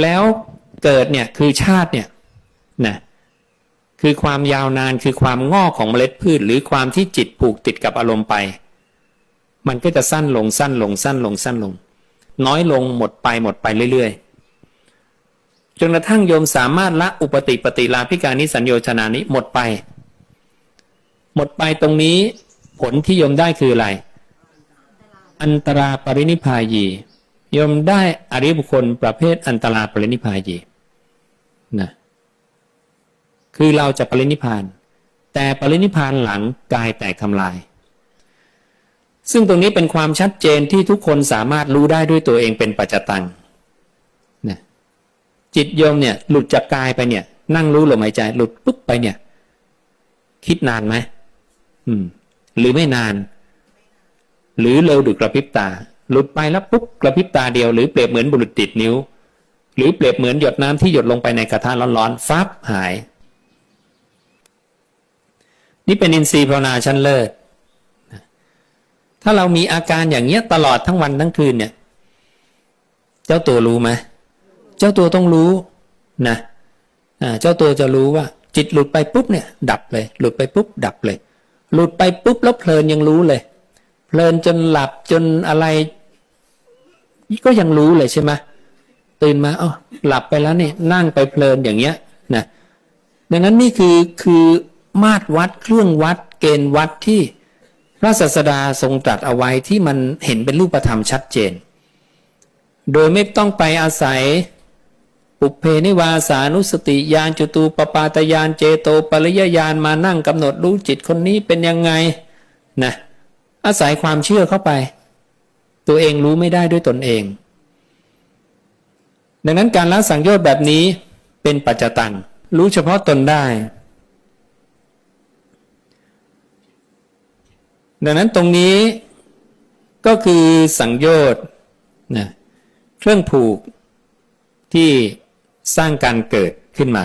แล้วเกิดเนี่ยคือชาติเนี่ยนะคือความยาวนานคือความงอกของเมล็ดพืช หรือความที่จิตผูกติดกับอารมณ์ไป มันก็จะสั้นลงสั้นลงสั้นลงสั้นลง น้อยลงหมดไปหมดไปเรื่อยๆจนกระทั่งโยมสามารถละอุปติปฏิลาภิการนิสัญโยชนานี้หมดไป หมดไปตรงนี้ผลที่โยมได้คืออะไร อันตราปรินิพายี ยมได้อริยบุคคลประเภทอันตราปรินิพพายีนะคือเราจะปรินิพาน แต่ปรินิพพานหลังกายแตกทำลาย ซึ่งตรงนี้เป็นความชัดเจนที่ทุกคนสามารถรู้ได้ด้วยตัวเองเป็นปัจจตังนะจิตโยมเนี่ยหลุดจากกายไปเนี่ย นั่งรู้ลมหายใจหลุดปุ๊บไปเนี่ย คิดนานไหมอืม หรือไม่นาน หรือเร็วดึกกระพริบตา หลุดไปแล้วปุ๊บกระพริบตาเดียวหรือเปรียบเหมือนบุหรุษติดนิ้ว หรือเปรียบเหมือนหยดน้ำที่หยดลงไปในกระทะร้อนๆฟับหาย นี่เป็นอินทรีย์ภาวนาชั้นเลิศถ้าเรามีอาการอย่างเงี้ยตลอดทั้งวันทั้งคืนเนี่ย เจ้าตัวรู้ไหมเจ้าตัวต้องรู้นะเจ้าตัวจะรู้ว่า จิตหลุดไปปุ๊บเนี่ย ดับเลย หลุดไปปุ๊บ ดับเลย หลุดไปปุ๊บแล้วเพลินยังรู้เลย เพลินจนหลับจนอะไร ก็ยังรู้เลยใช่ไหมตื่นมาอ๋อหลับไปแล้วเนี่ยนั่งไปเพลินอย่างเงี้ยนะดังนั้นนี่คือคือมาตรวัดเครื่องวัดเกณฑ์วัดที่พระศาสดาทรงตรัสเอาไว้ที่มันเห็นเป็นรูปธรรมชัดเจน โดยไม่ต้องไปอาศัยปุเพนิวาสานุสติญาณจุตูปปาตญาณเจโตปริยญาณมานั่งกำหนดรู้จิตคนนี้เป็นยังไงนะอาศัยความเชื่อเข้าไป ตัวเองรู้ไม่ได้ด้วยตนเอง ดังนั้นการละสังโยชน์แบบนี้เป็นปัจจตัง รู้เฉพาะตนได้ ดังนั้นตรงนี้ก็คือสังโยชน์นะเครื่องผูกที่สร้างการเกิดขึ้นมา